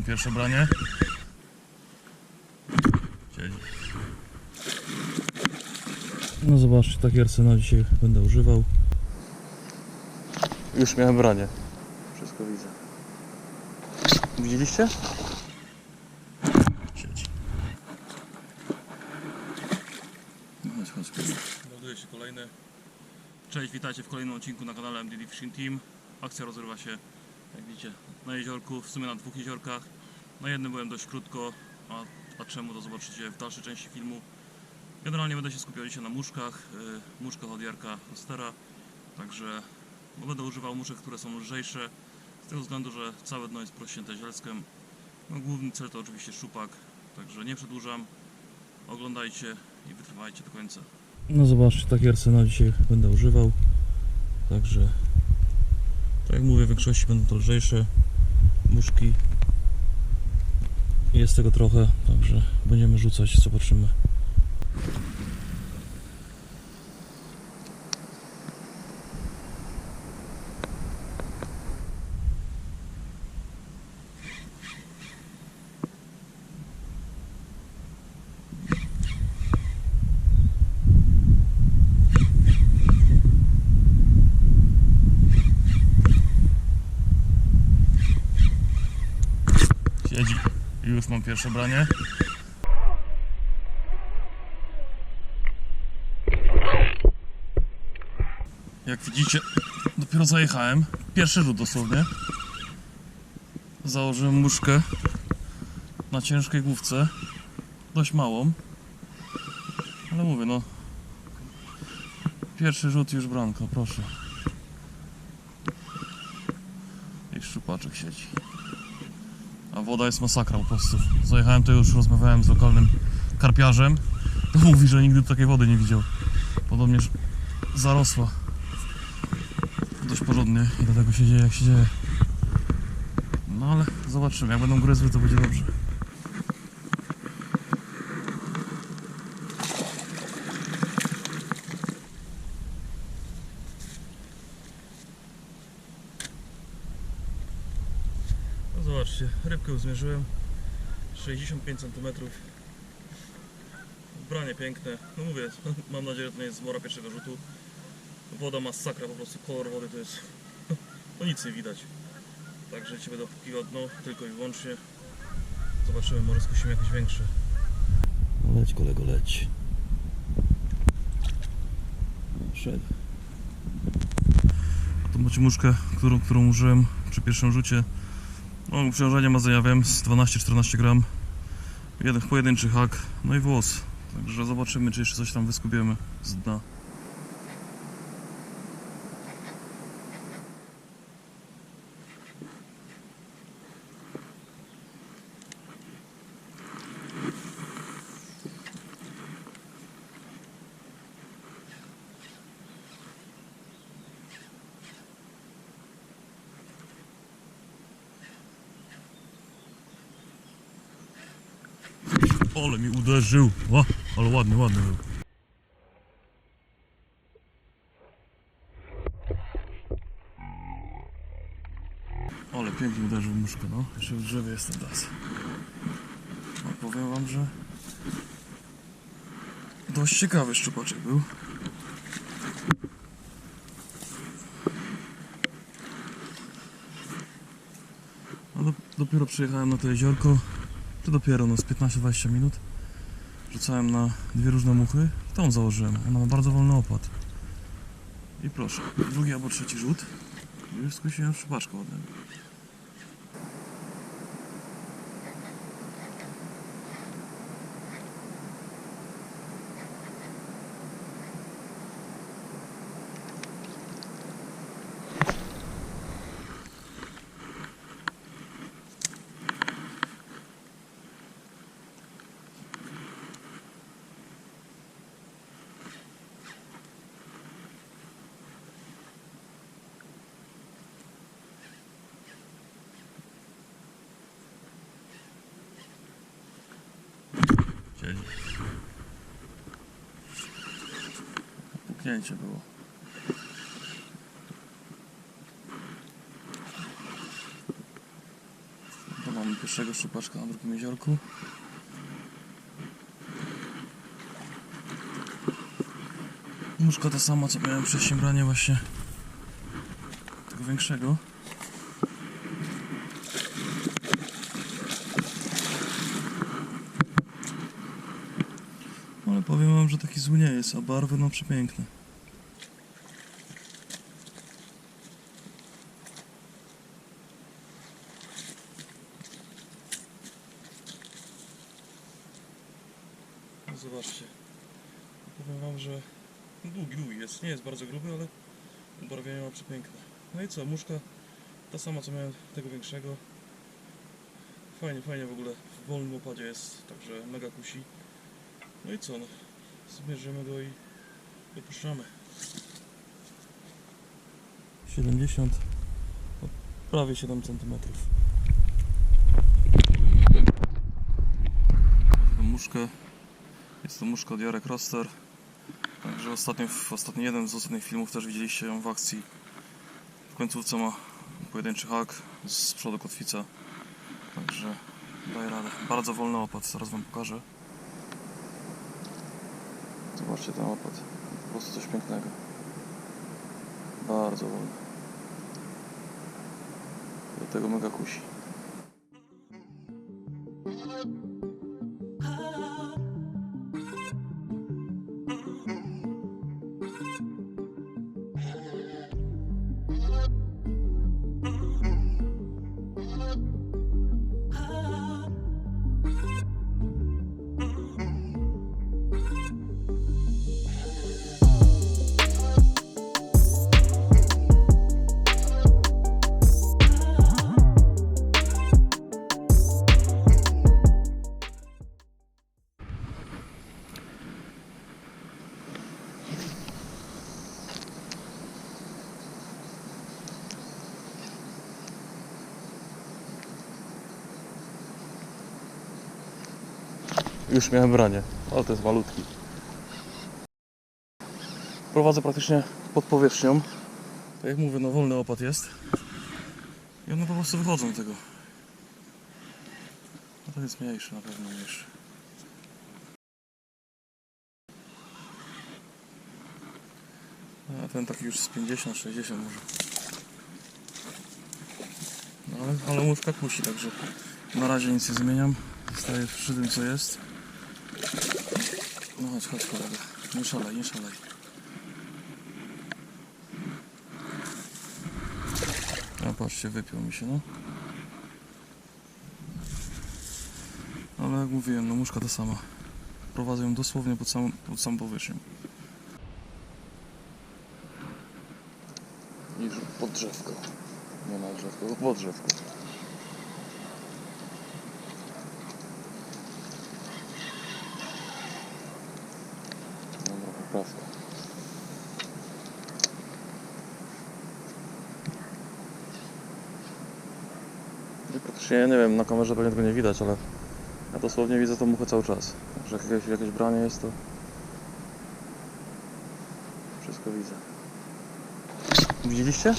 mam pierwsze branie. Siedzi. No zobaczcie, taki arsenał dzisiaj będę używał. Już miałem branie. Wszystko widzę. Widzieliście? Siedzi. No chodź, chodź. Się kolejny. Cześć, witajcie w kolejnym odcinku na kanale MDD Fishing Team. Akcja rozgrywa się, jak widzicie, na jeziorku, w sumie na dwóch jeziorkach. Na jednym byłem dość krótko, a, a czemu to zobaczycie w dalszej części filmu. Generalnie będę się skupiał dzisiaj na muszkach, yy, muszkach od Jarka Ostera, także no, będę używał muszek, które są lżejsze, z tego względu, że całe dno jest prościęte zielskiem. No, główny cel to oczywiście szupak, także nie przedłużam, oglądajcie i wytrwajcie do końca. No zobaczcie, taki arsenał dzisiaj będę używał, także tak jak mówię, w większości będą to lżejsze muszki. Jest tego trochę, także będziemy rzucać, zobaczymy. Siedzi. Już mam pierwsze branie. Jak widzicie, dopiero zajechałem. Pierwszy rzut dosłownie. Założyłem muszkę na ciężkiej główce. Dość małą. Ale mówię, no. Pierwszy rzut już branko, proszę. I szczupaczek siedzi. Woda jest masakra po prostu. Zajechałem to już rozmawiałem z lokalnym karpiarzem. Mówi, że nigdy takiej wody nie widział. Podobnież zarosła. Dość porządnie i dlatego się dzieje jak się dzieje. No ale zobaczymy, jak będą gryzły to będzie dobrze. No już zmierzyłem 65 cm Branie piękne, no mówię, mam nadzieję, że to nie jest zmora pierwszego rzutu. Woda masakra, po prostu kolor wody to jest, no nic nie widać. Także dzisiaj będę obłukiwał dno, tylko i wyłącznie. Zobaczymy, może skusimy jakieś większe No leć kolego, leć. Szedł Tą macie muszkę, którą, którą użyłem przy pierwszym rzucie no, obciążenie ma, zajawiam, z 12-14 gram. Jeden pojedynczy hak, no i włos. Także zobaczymy, czy jeszcze coś tam wyskubiemy z dna. Ole mi uderzył. O, ale ładny, ładny był. Ale pięknie uderzył muszkę, no. Jeszcze w drzewie jest ten las. No, powiem wam, że dość ciekawy szczupaczek był. No, do, dopiero przyjechałem na to jeziorko. To dopiero no z 15-20 minut. Rzucałem na dwie różne muchy. Tą założyłem. Ona ma bardzo wolny opad. I proszę, drugi albo trzeci rzut. Już skusiłem szczupaczkę ładnego. Puknięcie było. To mam pierwszego szczupaczka na drugim jeziorku. Muszka ta sama co miałem wcześniej właśnie tego większego. Ale powiem wam, że taki zły nie jest, a barwy no przepiękne. No Zobaczcie. Powiem wam, że długi, długi jest. Nie jest bardzo gruby, ale ubarwienie ma przepiękne. No i co, muszka ta sama co miałem tego większego. Fajnie, fajnie w ogóle w wolnym opadzie jest, także mega kusi. No i co, no, zmierzymy go i wypuszczamy. 70, no, prawie 7 cm. Taką muszkę, jest to muszka od Jarek Roster. Także ostatnio, w ostatni jeden z ostatnich filmów też widzieliście ją w akcji. W końcówce ma pojedynczy hak, z przodu kotwica. Także daje radę. Bardzo wolny opad, zaraz wam pokażę. Zobaczcie ten opad. Po prostu coś pięknego. Bardzo wolny. Do tego mega kusi. Już miałem branie, ale to jest malutki. Prowadzę praktycznie pod powierzchnią. Tak jak mówię, no wolny opad jest. I one po prostu wychodzą z tego. No to jest mniejszy, na pewno mniejszy. A ten taki już z 50, 60 może. No ale, ale łódka kusi, także na razie nic nie zmieniam. Zostaję przy tym co jest. No chodź, chodź kolega. Nie szalej, nie szalej. A patrzcie, wypiął mi się, no. Ale jak mówiłem, no muszka ta sama. Prowadzę ją dosłownie pod samą, pod samą powierzchnią. Niż pod drzewko. Nie na drzewko, pod drzewko. I praktycznie, nie wiem, na kamerze pewnie tego nie widać, ale ja dosłownie widzę tą muchę cały czas. Także jak jakieś, jakieś branie jest, to wszystko widzę. Widzieliście?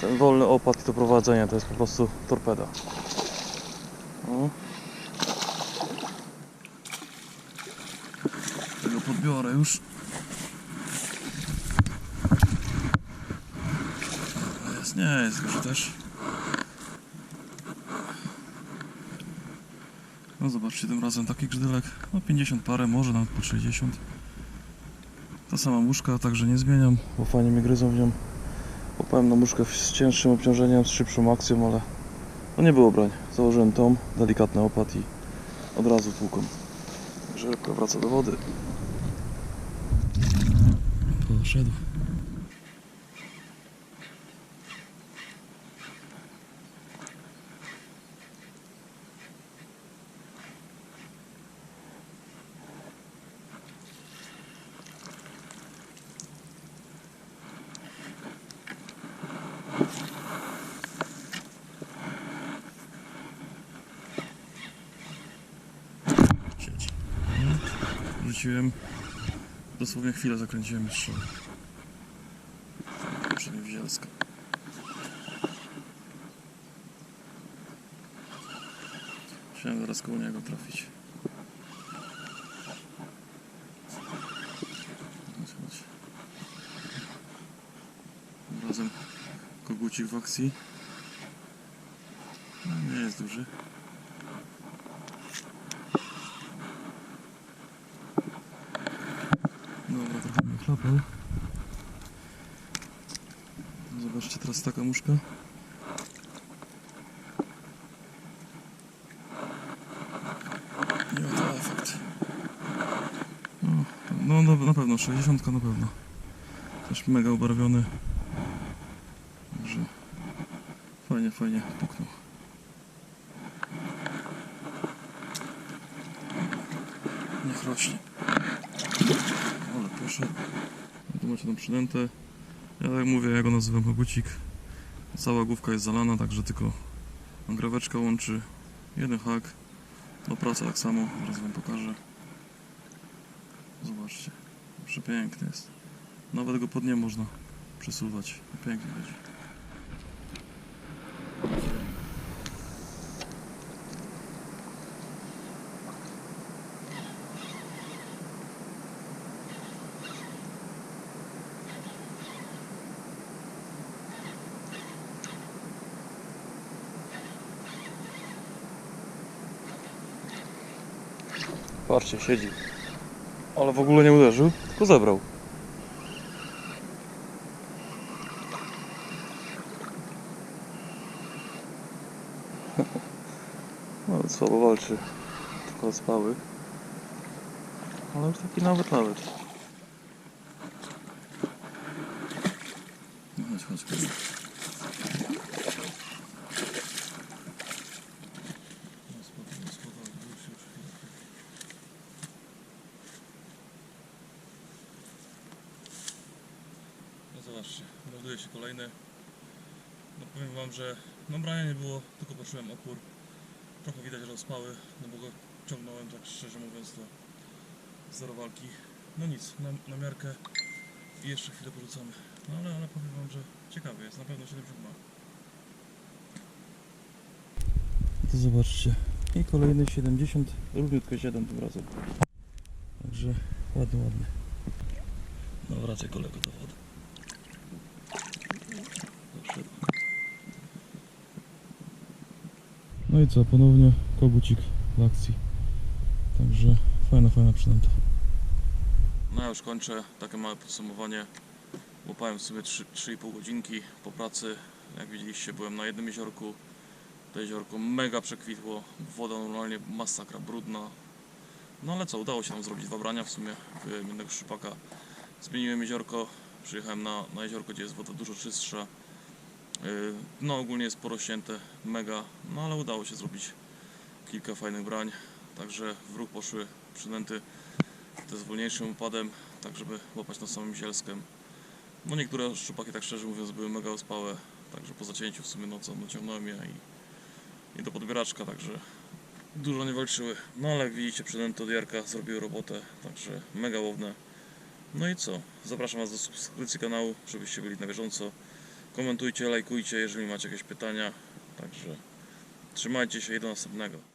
Ten wolny opad i to prowadzenie to jest po prostu torpeda. O. Podbiorę już. Jest, nie, jest już też. No zobaczcie, tym razem taki grzydelek, no 50 parę, może nawet po 60. Ta sama muszka, także nie zmieniam, bo fajnie mi gryzą w nią. Łapałem na muszkę z cięższym obciążeniem, z szybszą akcją, ale no nie było brań. Założyłem tom, delikatny opad i od razu tłuką. Także rybka wraca do wody. Siedzi. Rzuciłem. Dosłownie chwilę zakręciłem jeszcze. Musiałem zaraz koło niego trafić. Razem kogucik w akcji. No, nie jest duży. Dobra, trochę chlapał. Zobaczcie teraz taka muszka. Nie ma to efekt. No, no na, pewno, 60 na pewno. Też mega ubarwiony. Także fajnie, fajnie puknął. Niech rośnie. Ale. No Tu macie tą przynętę. Ja tak mówię, ja go nazywam kogucik. Cała główka jest zalana, także tylko graweczka łączy. Jeden hak. Do pracy tak samo, zaraz wam pokażę. Zobaczcie. Przepiękny jest. Nawet go pod nie można przesuwać. Pięknie chodzi. Patrzcie, siedzi. Ale w ogóle nie uderzył, tylko zebrał. No, słabo walczy. Tylko spały. Ale już taki nawet nawet. No chodź, chodź, chodź. No zobaczcie, melduje się kolejny. No powiem wam, że no brania nie było, tylko poczułem opór. Trochę widać rozpały, no bo go ciągnąłem tak szczerze mówiąc to zero walki. No nic, na, na miarkę i jeszcze chwilę porzucamy. No ale, ale powiem wam, że ciekawy jest, na pewno 70 ma. To zobaczcie. I kolejny 70, równiutko 7 tym razem. Także ładny, ładny. No wracaj kolego do wody. No i co, ponownie kogucik w akcji. Także fajna, fajna przynęta. No ja już kończę takie małe podsumowanie. Łapałem w sumie 3,5 godzinki po pracy. Jak widzieliście byłem na jednym jeziorku. To jeziorko mega przekwitło. Woda normalnie masakra, brudna. No ale co, udało się nam zrobić dwa brania w sumie jednego szczupaka. Zmieniłem jeziorko, przyjechałem na, na jeziorko, gdzie jest woda dużo czystsza. Yy, No ogólnie jest porośnięte, mega, no ale udało się zrobić kilka fajnych brań. Także w ruch poszły przynęty te z wolniejszym upadem, tak żeby łapać na samym zielskiem. No niektóre szczupaki tak szczerze mówiąc były mega ospałe, także po zacięciu w sumie nocą dociągnąłem je i, i do podbieraczka, także dużo nie walczyły. No ale jak widzicie przynęty od Jarka zrobiły robotę, także mega łowne. No i co? Zapraszam Was do subskrypcji kanału, żebyście byli na bieżąco. Komentujcie, lajkujcie, jeżeli macie jakieś pytania. Także trzymajcie się i do następnego.